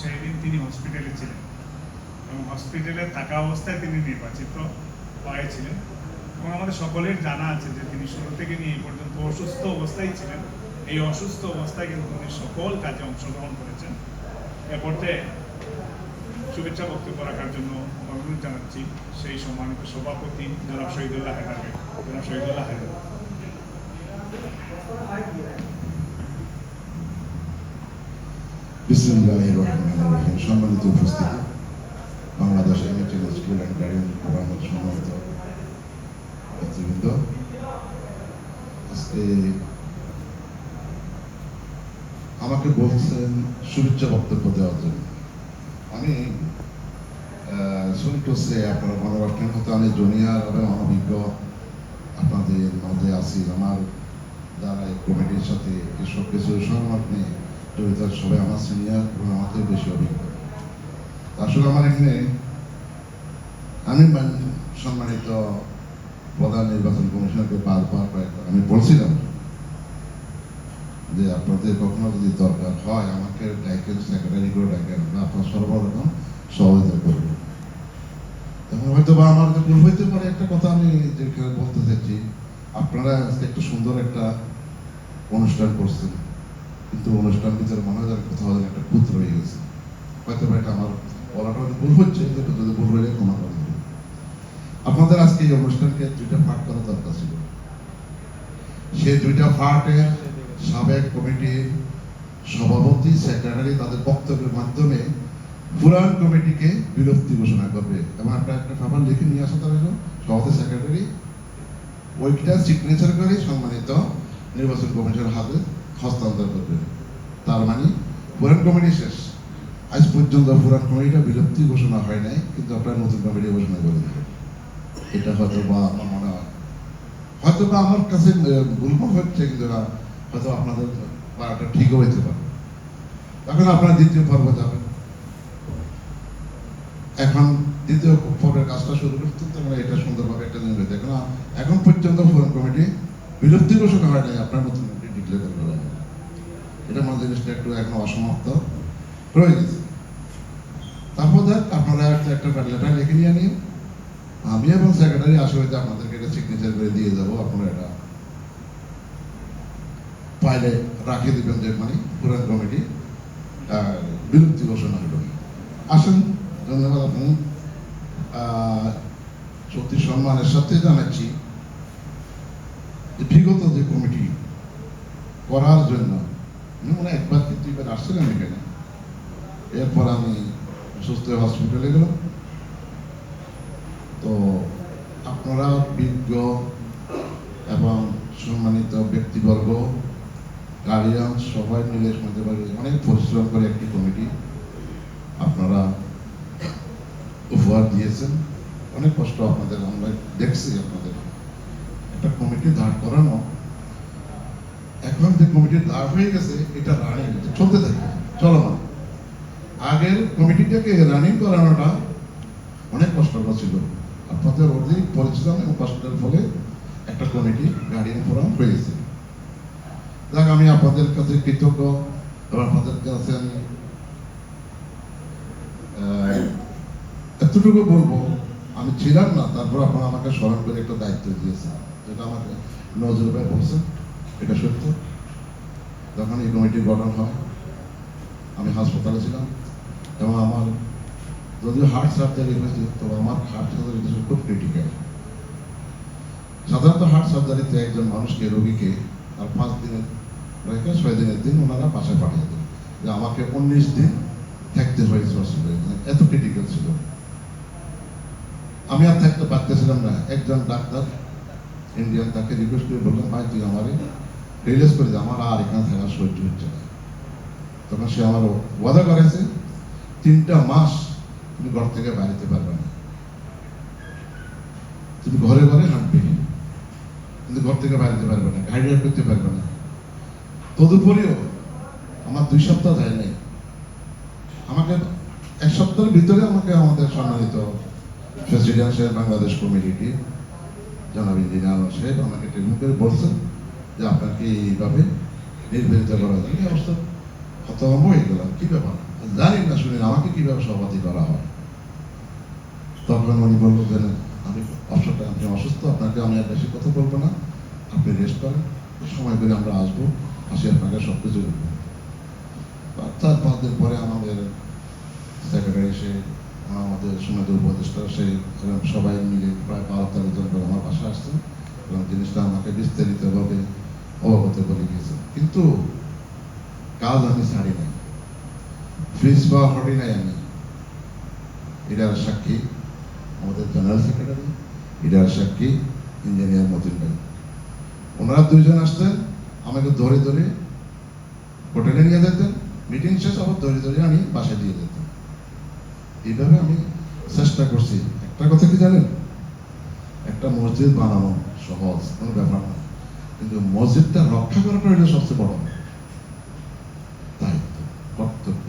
সেই দিন তিনি হসপিটালে ছিলেন। এবং হসপিটালে থাকা অবস্থায় তিনি নির্বাচিত হয়েছিলেন এবং আমাদের সকলের জানা আছে যে তিনি শুরু থেকে নিয়ে এই পর্যন্ত অসুস্থ অবস্থায় ছিলেন। এই অসুস্থ অবস্থায় কিন্তু তিনি সকল কাজে অংশগ্রহণ করেছেন। এ পর্যায়ে শুভেচ্ছা বক্তব্য রাখার জন্য অনুরোধ জানাচ্ছি সেই সম্মানিত সভাপতি জনাব শহীদুল্লাহ হেদারকে জনাব শহীদুল্লাহ হেদার বিসমুল্লাহ সম্মানিত উপস্থিতি। Bangladesh MATL school and guardian ফোরামের সম্মানিত নেতৃবৃন্দ। আজকে আমাকে বলছেন শুভেচ্ছা বক্তব্য দেওয়ার জন্য। আমি শুনতে সে আপনারা মনে রাখেন হয়তো আমি জুনিয়র এবং অনভিজ্ঞ আপনাদের মাঝে আছি। আমার এই কমিটির সাথে এসব কিছু সংবাদ নিয়ে জড়িত সবাই আমার সিনিয়র এবং আমার বেশি অভিজ্ঞ। আসলে আমার এখানে আমি সম্মানিত প্রধান নির্বাচন কমিশনারকে বারবার কয়েকবার আমি বলছিলাম যে আপনাদের কখনো যদি দরকার হয়, আমাকে ডাকেন সেক্রেটারি করে ডাকেন আপনার সর্বরকম সহযোগিতা করব তখন হয়তো বা আমার ভুল হইতে পারে, একটা কথা আমি যেখানে বলতে চাচ্ছি, আপনারা একটা সুন্দর একটা অনুষ্ঠান করছেন। কিন্তু অনুষ্ঠান ভিতরে মনে হয় কোথাও যেন একটা খুঁত রয়ে গেছে। হয়তো এটা আমার বলাটা ভুল হচ্ছে, কিন্তু যদি ভুল হইলে ক্ষমা করে। আপনাদের আজকে এই অনুষ্ঠানকে দুইটা পাঠ করা দরকার ছিল। সেই দুইটা পার্টের সাবেক কমিটির সভাপতি সেক্রেটারি তাদের বক্তব্যের মাধ্যমে পুরান কমিটিকে বিরক্তি ঘোষণা করবে। এবং আপনার একটা পেপার লিখে নিয়ে আসা তার সভাপতি সেক্রেটারি ওইটা সিগনেচার করে সম্মানিত নির্বাচন কমিশনের হাতে হস্তান্তর করবে। তার মানে পুরান কমিটি শেষ। আজ পর্যন্ত পুরান কমিটিটা বিলুপ্তি ঘোষণা হয় নাই কিন্তু আপনারা নতুন কমিটি ঘোষণা করে দেবেন এটা হয়তো বা আমার মনে হয়। হয়তো বা আমার কাছে আহ, ভুল হচ্ছে কিন্তু হয়তো আপনাদের পাড়াটা ঠিকও হইতে পারে। এখন আপনারা দ্বিতীয় পর্ব যাবেন। এখন দ্বিতীয় পর্বের কাজটা শুরু করতে আমরা এটা সুন্দরভাবে একটা দিন এখন এখন পর্যন্ত ফোরাম কমিটি বিলুপ্তি ঘোষণা হয় নাই আপনার নতুন কমিটি ডিক্লেয়ার করে দেবেন। এটা মনে জিনিসটা একটু এখন অসমাপ্ত। রয়ে গেছে। তারপর দেখ আপনারা একটা লেটার লিখে নিয়ে নিন। আমি এবং সেক্রেটারি হইতে আপনাদেরকে এটা সিগনেচার করে দিয়ে যাব, আপনারা এটা ফাইলে রাখিয়ে দিবেন যে মানে পুরান কমিটি বিলুপ্তি ঘোষণা হলো। আসুন, ধন্যবাদ আপনি। সত্যি সম্মানের সাথে জানাচ্ছি বিগত যে কমিটি করার জন্য আমি মনে একবার কি দুইবার আসছিলাম এখানে। এরপর আমি সুস্থ হসপিটালে গেলাম। তো আপনারা বিজ্ঞ এবং সম্মানিত ব্যক্তিবর্গ গার্ডিয়ান সবাই মিলে শুনতে পারি অনেক পরিশ্রম করে একটি কমিটি আপনারা উপহার দিয়েছেন। অনেক কষ্ট আপনাদের আমরা দেখছি আপনাদের। একটা কমিটি দাঁড় করানো এখন যে কমিটি দাঁড় হয়ে গেছে, এটা রানিং চলতে থাকে চলমান। আগের কমিটিটাকে রানিং করানোটা অনেক কষ্টকর ছিল। আপনাদের অধিক পরিশ্রম এবং কষ্টের ফলে একটা কমিটি গার্ডিয়ান ফোরাম হয়েছে। যাক, আমি আপনাদের কাছে কৃতজ্ঞ। এবং আপনাদের কাছে আমি এতটুকু বলব, আমি ছিলাম না, তারপর আপনারা আমাকে স্মরণ করে একটা দায়িত্ব দিয়েছেন, যেটা আমাকে নজর ভাই বলছেন। এটা সত্য। যখন এই কমিটি গঠন হয়, আমি হাসপাতালে ছিলাম এবং আমার যদিও হার্ট সার্জারি হয়েছে, তবে আমার হার্ট সার্জারি খুব ক্রিটিক্যাল সাধারণত হার্ট সার্জারিতে একজন মানুষকে, রোগীকে আর পাঁচ দিনের রেখে ছয় দিনের দিন ওনারা বাসায় পাঠিয়ে দেন। যে আমাকে উনিশ দিন থাকতে হয়েছে হসপিটালে এত ক্রিটিক্যাল ছিল। আমি আর থাকতে পারতেছিলাম না। একজন ডাক্তার ইন্ডিয়ান তাকে রিকোয়েস্ট করে বললাম ভাই, তুই আমারে রিলিজ করেছে আমার আর এখানে থাকার সহ্য হচ্ছে না। তখন সে আমার ওয়াদা করেছে, তিনটা মাস তুমি ঘর থেকে বাড়িতে পারবে না। তুমি ঘরে ঘরে হাঁটবে। কিন্তু ঘর থেকে বাড়িতে পারবে না, গাড়ি করতে পারবে না। তদুপরিও আমার দুই সপ্তাহ যায় নাই। আমাকে এক সপ্তাহের ভিতরে আমাকে আমাদের সম্মানিত প্রেসিডেন্ট সাহেব, বাংলাদেশ কমিটি জনাব ইঞ্জিনিয়ার সাহেব আমাকে টেলিফোন করে বলছেন যে আপনাকে এইভাবে নির্বাচিত করা যায়। অবস্থা হতভম্ব হয়ে গেলাম, কি ব্যাপার? জানি না শুনে বললেন আমাকে কীভাবে সভাপতি করা হয়। তখন উনি বলল যে আমি অবসরটা আপনি অসুস্থ, আপনাকে আমি আর বেশি কথা বলব না। আপনি রেস্ট করেন, সময় করে আমরা আসব, আসি আপনাকে সব কিছু বলব। চার পাঁচ দিন পরে আমাদের সেক্রেটারি সে আমাদের সমাজের উপদেষ্টা সে সবাই মিলে প্রায় বারো তেরো জন করে আমার বাসায় আসছে। এবং জিনিসটা আমাকে বিস্তারিতভাবে অবগত করে গিয়েছে কিন্তু কাজ আমি ছাড়ি নাই। ফ্রিজ বা হটি নাই আমি। এটার সাক্ষী আমাদের জেনারেল সেক্রেটারি, এটার সাক্ষী ইঞ্জিনিয়ার মতিন ভাই। ওনারা দুইজন আসতেন, আমাকে ধরে ধরে হোটেলে নিয়ে যেতেন। মিটিং শেষ, আবার ধরে ধরে আমি বাসায় দিয়ে যেতাম। এইভাবে আমি চেষ্টা করছি। একটা কথা কি জানেন? একটা মসজিদ বানানো সহজ, কোনো ব্যাপার না। কিন্তু মসজিদটা রক্ষা করাটা হলো সবচেয়ে বড় দায়িত্ব, কর্তব্য।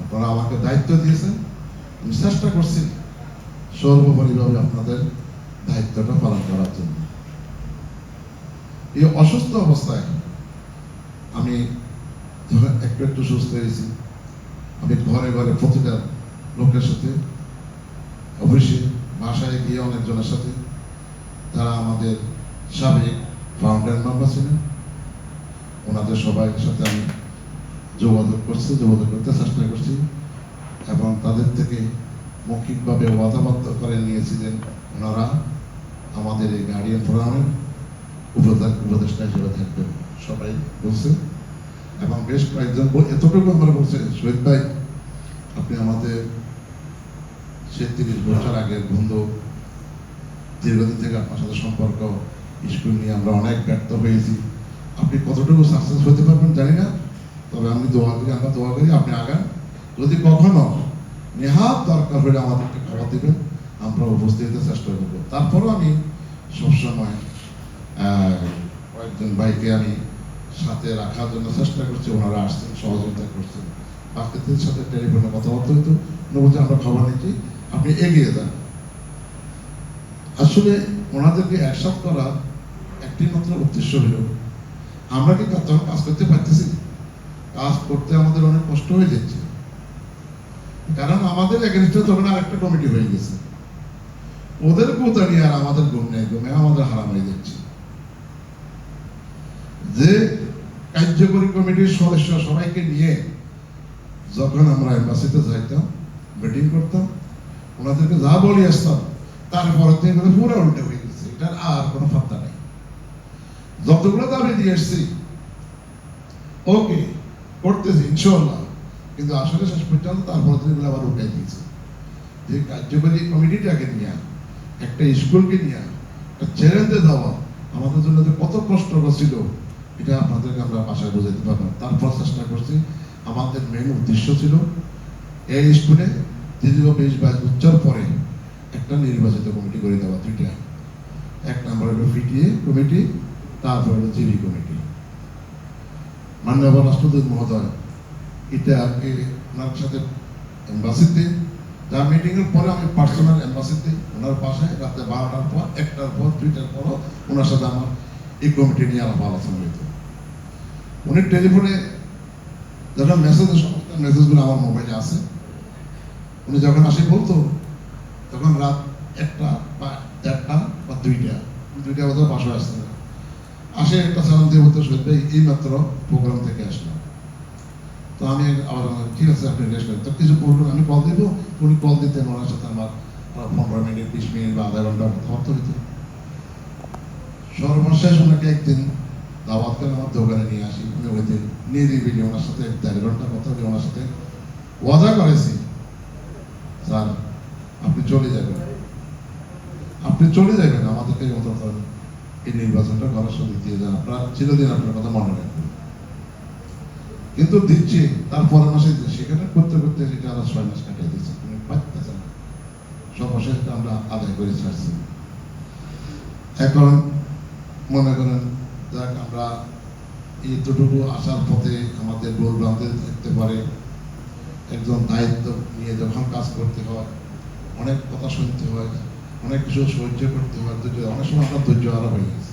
আপনারা আমাকে দায়িত্ব দিয়েছেন, আমি চেষ্টা করছি সর্বোপরিভাবে আপনাদের দায়িত্বটা পালন করার জন্য। এই অসুস্থ অবস্থায় আমি একটু একটু সুস্থ হয়েছি, আমি ঘরে ঘরে প্রতিটা লোকের সাথে, অফিসে, বাসায় গিয়ে অনেকজনের সাথে, তারা আমাদের সাবেক ফাউন্ডার মেম্বার ছিলেন ওনাদের সবাই সাথে আমি যোগাযোগ করছি, যোগাযোগ করতে চেষ্টা করছি এবং তাদের থেকে মৌখিকভাবে ওয়াদাবদ্ধ করে নিয়েছিলেন ওনারা আমাদের এই গার্ডিয়ান ফোরামের উপদেশ উপদেষ্টা হিসেবে থাকবেন, সবাই বলছে। এবং বেশ কয়েকজন এতটুকু আমরা বলছে, শহীদ ভাই, আপনি আমাদের সে তিরিশ বছর আগের বন্ধু, দীর্ঘদিন থেকে আপনার সাথে সম্পর্ক স্কুল নিয়ে আমরা অনেক ব্যর্থ হয়েছি। আপনি কতটুকু সাকসেস হতে পারবেন জানি না, তবে আমি দোয়া করি, আমরা দোয়া করি, আপনি আগান। যদি কখনো নেহাত দরকার হলে আমাদেরকে খবর দেবেন, আমরা উপস্থিত হতে চেষ্টা করব। তারপরও আমি সবসময় কয়েকজন ভাইকে আমি সাথে রাখার জন্য চেষ্টা করছি, ওনারা আসছেন, সহযোগিতা করছেন। বাকিদের সাথে টেলিফোনে কথাবার্তা উনি বলছে আমরা খবর নিচ্ছি। আপনি এগিয়ে যান। আসলে ওনাদেরকে একসাথ করার একটি মাত্র উদ্দেশ্য হল। আমরা কি তখন কাজ করতে পারতেছি কাজ করতে আমাদের অনেক কষ্ট হয়ে যাচ্ছে। কারণ আমাদের এগেনস্টে তখন আরেকটা কমিটি হয়ে গেছে। ওদের কোথানি আর আমাদের গুম নেই গুমে আমাদের হারাম হয়ে যাচ্ছে। যে কার্যকরী কমিটির সদস্য সবাইকে নিয়ে যখন আমরা এম্বাসিতে যাইতাম মিটিং করতাম, ওনাদেরকে যা বলি আসতাম, তারপরে পুরো উল্টে হয়ে গেছে। এটার আর কোনো ফাত্তা নেই। যতগুলো দাবি দিয়ে এসছি, ওকে করতেছি ইনশাল্লাহ কিন্তু আসলে শেষ পর্যন্ত তারপর থেকে আবার উঠাই দিয়েছে। যে কার্যকরী কমিটিটাকে নিয়ে, একটা স্কুলকে নিয়ে, একটা চ্যালেঞ্জ দেওয়া আমাদের জন্য যে কত কষ্ট ছিল, এটা আপনাদেরকে আমরা ভাষায় বোঝাতে পারব। না। তারপর চেষ্টা করছি, আমাদের মেন উদ্দেশ্য ছিল, এই স্কুলে দীর্ঘ বিশ বাইশ বছর পরে একটা নির্বাচিত কমিটি করে দেওয়া দুইটা। এক নম্বর হলো কমিটি তারপর হলো জিবি কমিটি। মাননীয় রাষ্ট্রদূত মহোদয়, এটা আজকে ওনার সাথে এম্বাসিতে, যা মিটিং এর পরে আমি পার্সোনাল এম্বাসিতে, ওনার বাসায় রাতে বারোটার পর, একটার পর, দুইটার পরও ওনার সাথে আমার এই কমিটি নিয়ে আলাপ আলোচনা হইত। উনি টেলিফোনে যখন মেসেজ সমস্ত মেসেজগুলো আমার মোবাইলে আছে। উনি যখন আসে বলতো, তখন রাত একটা বা দেড়টা বা দুইটা দুইটা বাজে বাসায় আসতে। আসে একটা সালাম দিয়ে এই মাত্র প্রোগ্রাম থেকে আসলাম। তো আমি আবার ঠিক আছে, আপনি রেস্ট করেন। তো কিছু বলবেন আমি কল দিব, উনি কল দিতেন ওনার সাথে আমার পনেরো মিনিট, বিশ মিনিট বা আধা ঘণ্টা কথাবার্তা হইতো। সর্বশেষ ওনাকে একদিন দাওয়াত করে আমার দোকানে নিয়ে আসি। উনি ওই দিন নিরিবিলি ওনার সাথে, দেড় ঘণ্টা কথা বলে ওনার সাথে ওয়াদা করেছি, স্যার, আপনি চলে যাবেন। আপনি চলে যাবেন, আমাদেরকে অন্তত এই নির্বাচনটা করার সুযোগ দিয়ে যান আপনার চিরদিন আপনার কথা মনে রাখবেন। কিন্তু দিচ্ছি, তার মাসে সেখানে করতে করতে সেটা আরও ছয় মাস কাটিয়ে দিচ্ছে। আমরা আদায় করে ছাড়ছি। এখন মনে করেন, যাক, আমরা এতটুকু আসার পথে আমাদের গোল ভ্রান্তি থাকতে পারে। একজন দায়িত্ব নিয়ে যখন কাজ করতে হয়, অনেক কথা শুনতে হয়। অনেক কিছু সহ্য করতে হয় ধৈর্য অনেক সময় আমরা ধৈর্য হারা হয়ে গেছে।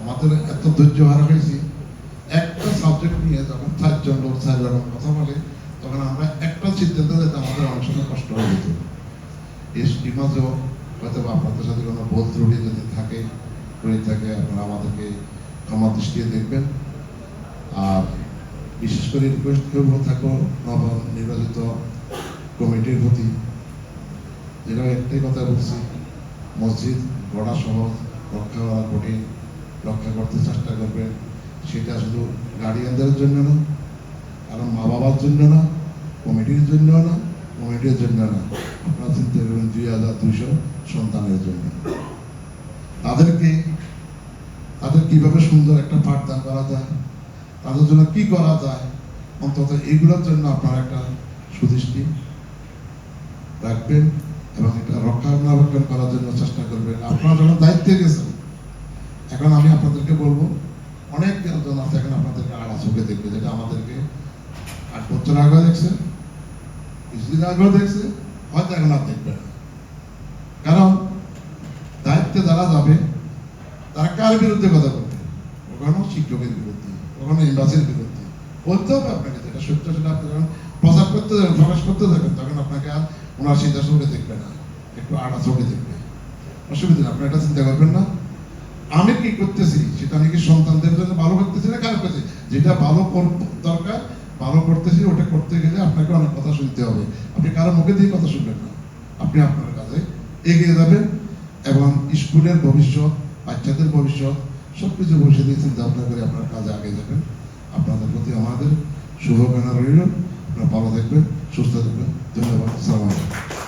আমাদের এত ধৈর্য হারা হয়েছি, একটা সাবজেক্ট নিয়ে যখন চারজন লোক রকম কথা বলে, তখন আমরা একটা সিদ্ধান্ত নিতে আমাদের অনেক সময় কষ্ট হয়ে যেত। এই মাঝেও হয়তো আপনাদের সাথে কোনো বোধ ত্রুটি যদি থাকে করে থাকে, আপনারা আমাদেরকে ক্ষমা দৃষ্টিতে দেখবেন। আর বিশেষ করে রিকোয়েস্ট করব, থাকো নব নির্বাচিত কমিটির প্রতি। যেটা একটাই কথা বলছি মসজিদ, গড়া সহজ রক্ষা করা কঠিন রক্ষা করতে চেষ্টা করবেন সেটা শুধু গার্ডিয়ানদের জন্য না, কারণ মা বাবার জন্য না কমিটির জন্য না কমিটির জন্য না। আপনারা চিন্তা করবেন দুই হাজার দুইশো সন্তানের জন্য। তাদেরকে, তাদের কীভাবে সুন্দর একটা পাঠদান করা যায়, তাদের জন্য কি করা যায়, অন্তত এগুলোর জন্য আপনারা একটা সুদৃষ্টি রাখবেন। এবং এটা রক্ষণাবেক্ষণ করার জন্য চেষ্টা করবেন। আপনারা যখন দায়িত্বে গেছেন, এখন আমি আপনাদেরকে বলব, অনেক জন আছে এখন আপনাদেরকে আড়া চোখে দেখবে, যেটা আমাদেরকে আট বছর আগে দেখছে কিছুদিন আগেও দেখছে, হয়তো এখন আর দেখবে না। কারণ দায়িত্বে যারা যাবে, তারা কার বিরুদ্ধে কথা বলবে? কখনো শিক্ষকের বিরুদ্ধে, কখনো এম্বাসির বিরুদ্ধে। বলতে হবে আপনাকে যেটা সত্য সেটা আপনি যখন প্রচার করতে যাবেন, প্রকাশ করতে যাবেন, তখন আপনাকে আর ওনার সিধা চোখে দেখবে না। একটু আড়া চোখে দেখবে। অসুবিধা আপনি এটা চিন্তা করবেন না। আমি কি করতেছি, সেটা আমি কি সন্তানদের জন্য ভালো করতেছি না খারাপ করতেছি? যেটা ভালো কর- দরকার, ভালো করতেছি, ওটা করতে গেলে আপনাকে অনেক কথা শুনতে হবে। আপনি কারও মুখে দিয়ে কথা শুনবেন না। আপনি আপনার কাজে এগিয়ে যাবেন এবং স্কুলের ভবিষ্যৎ, বাচ্চাদের ভবিষ্যৎ সব কিছু দিয়ে চিন্তা ভাবনা করে আপনার কাজে আগে যাবেন। আপনাদের প্রতি আমাদের শুভকামনা রইল। আপনারা ভালো থাকবেন, সুস্থ থাকবেন। ধন্যবাদ সালাম আলাইকুম